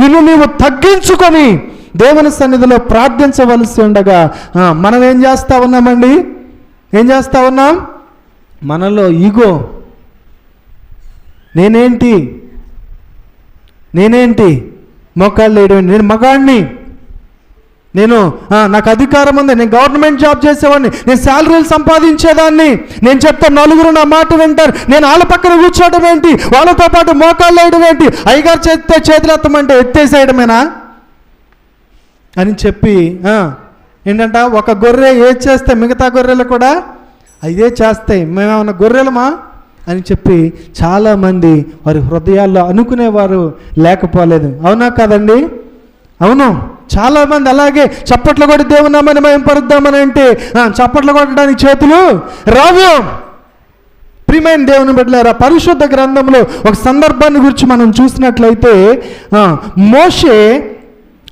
నిన్ను నీవు తగ్గించుకొని దేవుని సన్నిధిలో ప్రార్థించవలసి ఉండగా మనం ఏం చేస్తా ఉన్నామండి? ఏం చేస్తా ఉన్నాం? మనలో ఈగో. నేనేంటి? నేనేంటి? మోకాళ్ళు వేయడం నేను మగాడిని నేను నాకు అధికారం ఉంది. నేను గవర్నమెంట్ జాబ్ చేసేవాడిని. నేను శాలరీలు సంపాదించేదాన్ని. నేను చెప్తా నలుగురు నా మాట వింటారు. నేను వాళ్ళ పక్కన కూర్చోవడం ఏంటి? వాళ్ళతో పాటు మోకాళ్ళు వేయడం ఏంటి? అయ్యగారు చేస్తే చేతులు ఎత్తమంటే ఎత్తేసేయడమేనా? అని చెప్పి ఏంటంట ఒక గొర్రె ఏది చేస్తే మిగతా గొర్రెలు కూడా అదే చేస్తాయి. మేమేమన్నా గొర్రెలమా? అని చెప్పి చాలామంది వారి హృదయాల్లో అనుకునేవారు లేకపోలేదు. అవునా కాదండి? అవును. చాలామంది అలాగే చప్పట్లు కొట్టి దేవున్నామని మేము పరుద్దామని అంటే ఆ, చప్పట్లు కొట్టడానికి చేతులు రావు ప్రియమైన దేవుని బిడ్డలారా పరిశుద్ధ గ్రంథంలో ఒక సందర్భాన్ని గురించి మనం చూసినట్లయితే మోషే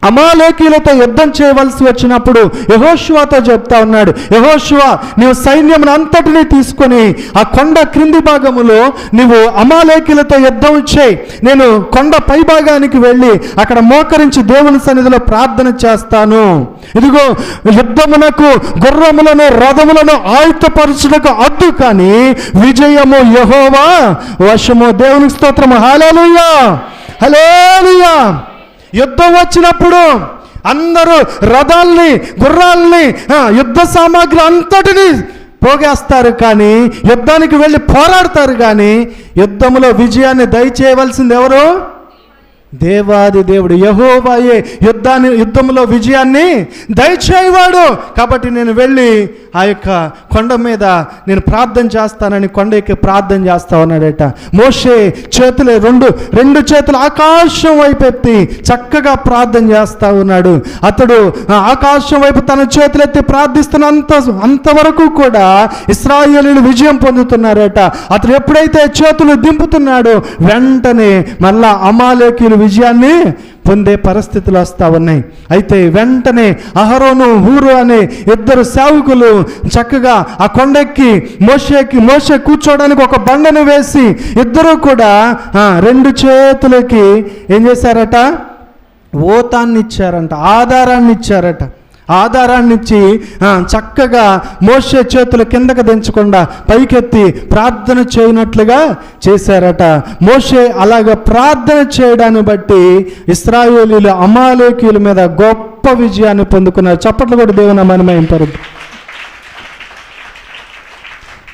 అమాలేకీలతో యుద్ధం చేయవలసి వచ్చినప్పుడు యహోశివాతో చెప్తా ఉన్నాడు యహోశువ నీవు సైన్యం అంతటిని తీసుకొని ఆ కొండ క్రింది భాగములో నువ్వు అమాలేకీలతో యుద్ధం చేయి. నేను కొండ పై భాగానికి వెళ్ళి అక్కడ మోకరించి దేవుని సన్నిధిలో ప్రార్థన చేస్తాను. ఇదిగో యుద్ధమునకు గుర్రములను రథములను ఆయుధపరచుటకు అద్దు కానీ విజయము యహోవా వశము దేవునికి స్తోత్రము. హల్లెలూయా! హల్లెలూయా! యుద్ధం వచ్చినప్పుడు అందరూ రథాల్ని గుర్రాల్ని యుద్ధ సామాగ్రి అంతటిని పోగేస్తారు కానీ యుద్ధానికి వెళ్ళి పోరాడతారు కానీ యుద్ధంలో విజయాన్ని దయచేయవలసింది ఎవరు? దేవాది దేవుడు యహోవాయే యుద్ధాన్ని యుద్ధంలో విజయాన్ని దయచేయవాడు. కాబట్టి నేను వెళ్ళి ఆ యొక్క కొండ మీద నేను ప్రార్థన చేస్తానని కొండ ఎక్కి ప్రార్థన చేస్తా ఉన్నాడట. మోషే చేతులు రెండు రెండు చేతులు ఆకాశం వైపు ఎత్తి చక్కగా ప్రార్థన చేస్తా ఉన్నాడు. అతడు ఆకాశం వైపు తన చేతులెత్తి ప్రార్థిస్తున్నంత అంతవరకు కూడా ఇస్రాయేలీలు విజయం పొందుతున్నారట. అతడు ఎప్పుడైతే చేతులు దింపుతున్నాడో వెంటనే మళ్ళా అమాలేకీలు విజయాన్ని పొందే పరిస్థితులు వస్తూ ఉన్నాయి. అయితే వెంటనే అహరోను హూరు అనే ఇద్దరు సేవకులు చక్కగా ఆ కొండెక్కి మోషేకి మోషే కూర్చోవడానికి ఒక బండను వేసి ఇద్దరు కూడా రెండు చేతులకి ఏం చేశారట? ఓతాన్ని ఇచ్చారంట ఆధారాన్ని ఇచ్చారట ఆధారాన్నిచ్చి చక్కగా మోసే చేతులు కిందకు దించకుండా పైకెత్తి ప్రార్థన చేయనట్లుగా చేశారట. మోషే అలాగ ప్రార్థన చేయడాన్ని బట్టి ఇస్రాయేలీలు అమాలేకీల మీద గొప్ప విజయాన్ని పొందుకున్నారు. చప్పట్లు కూడా దేవుని మనమయంపరు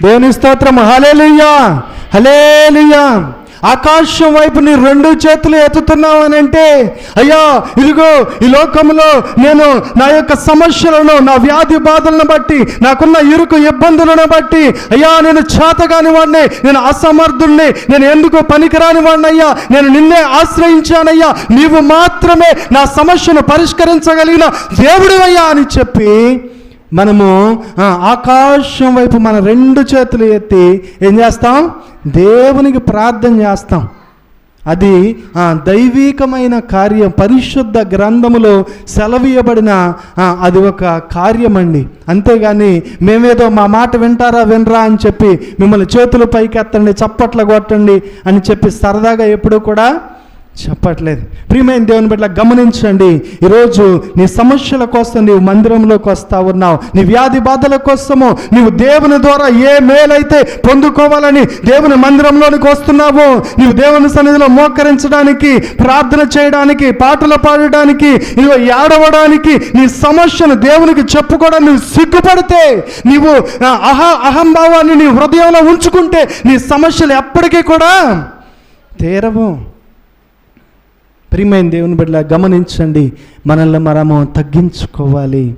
దేవుని స్తోత్రం. హలేలుయ్యా హలేలుయ్యా ఆకాశం వైపు నీ రెండు చేతులు ఎత్తుతున్నావు అని అంటే అయ్యా ఇదిగో ఈ లోకంలో నేను నా యొక్క సమస్యలను నా వ్యాధి బాధలను బట్టి నాకున్న ఇరుకు ఇబ్బందులను బట్టి అయ్యా నేను చేతగాని వాడిని నేను అసమర్థుణ్ణి నేను ఎందుకు పనికిరాని వాడిని అయ్యా నేను నిన్నే ఆశ్రయించానయ్యా నీవు మాత్రమే నా సమస్యను పరిష్కరించగలిగిన దేవుడివయ్యా అని చెప్పి మనము ఆకాశం వైపు మన రెండు చేతులు ఎత్తి ఏం చేస్తాం? దేవునికి ప్రార్థన చేస్తాం. అది దైవీకమైన కార్యం పరిశుద్ధ గ్రంథములో సెలవీయబడిన అది ఒక కార్యమండి. అంతేగాని మేమేదో మా మాట వింటారా వినరా అని చెప్పి మిమ్మల్ని చేతులు పైకెత్తండి చప్పట్లు కొట్టండి అని చెప్పి సరదాగా ఎప్పుడూ కూడా చెప్పట్లేదు. ప్రియమైన దేవుని బిడ్డ గమనించండి. ఈరోజు నీ సమస్యల కోసం నీవు మందిరంలోకి వస్తా ఉన్నావు. నీ వ్యాధి బాధల కోసము నీవు దేవుని ద్వారా ఏ మేలైతే పొందుకోవాలని దేవుని మందిరంలోనికి వస్తున్నావు నీవు దేవుని సన్నిధిలో మోకరించడానికి ప్రార్థన చేయడానికి పాటలు పాడడానికి నీవు ఏడవడానికి నీ సమస్యను దేవునికి చెప్పుకోవడానికి నువ్వు సిగ్గుపడితే నీవు అహ అహంభావాన్ని నీ హృదయంలో ఉంచుకుంటే నీ సమస్యలు ఎప్పటికీ కూడా తీరవు. ప్రియమైన దేవుని బిడ్డ గమనించండి. మనల్ని మనము తగ్గించుకోవాలి.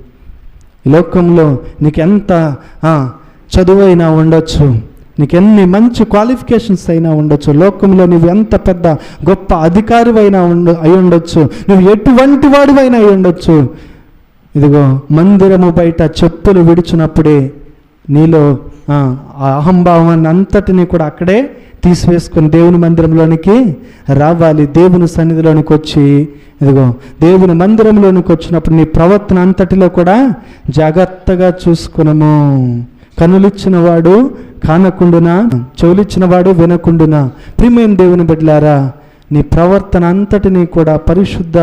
లోకంలో నీకు ఎంత ఆ, చదువైనా ఉండొచ్చు. నీకు ఎన్ని మంచి క్వాలిఫికేషన్స్ అయినా ఉండొచ్చు. లోకంలో నువ్వు ఎంత పెద్ద గొప్ప అధికారివైనా ఉండ అయి ఉండొచ్చు. నువ్వు ఎటువంటి వాడివైనా అయి ఉండొచ్చు. ఇదిగో మందిరము బయట చెప్పులు విడిచినప్పుడే నీలో ఆ అహంభావాన్ని అంతటినీ కూడా అక్కడే తీసివేసుకొని దేవుని మందిరంలోనికి రావాలి. దేవుని సన్నిధిలోనికి వచ్చి ఇదిగో దేవుని మందిరంలోనికి వచ్చినప్పుడు నీ ప్రవర్తన అంతటిలో కూడా జాగ్రత్తగా చూసుకునము. కనులిచ్చిన వాడు కానకుండునా? చెవులిచ్చిన వాడు వినకుండునా? ప్రియమైన దేవుని బిడ్డలారా నీ ప్రవర్తన అంతటిని కూడా పరిశుద్ధ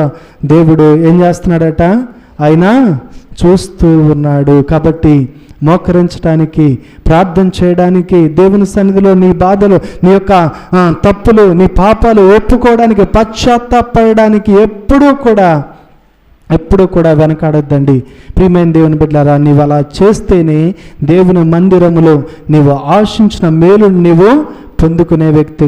దేవుడు ఏం చేస్తున్నాడట? ఆయన చూస్తూ ఉన్నాడు. కాబట్టి మోకరించడానికి ప్రార్థన చేయడానికి దేవుని సన్నిధిలో నీ బాధలు నీ యొక్క తప్పులు నీ పాపాలు ఒప్పుకోవడానికి పశ్చాత్తాపడడానికి ఎప్పుడూ కూడా ఎప్పుడూ కూడా వెనకాడొద్దండి. ప్రియమైన దేవుని బిడ్డారా నీవు అలా చేస్తేనే దేవుని మందిరములో నీవు ఆశించిన మేలు నీవు పొందుకునే వ్యక్తి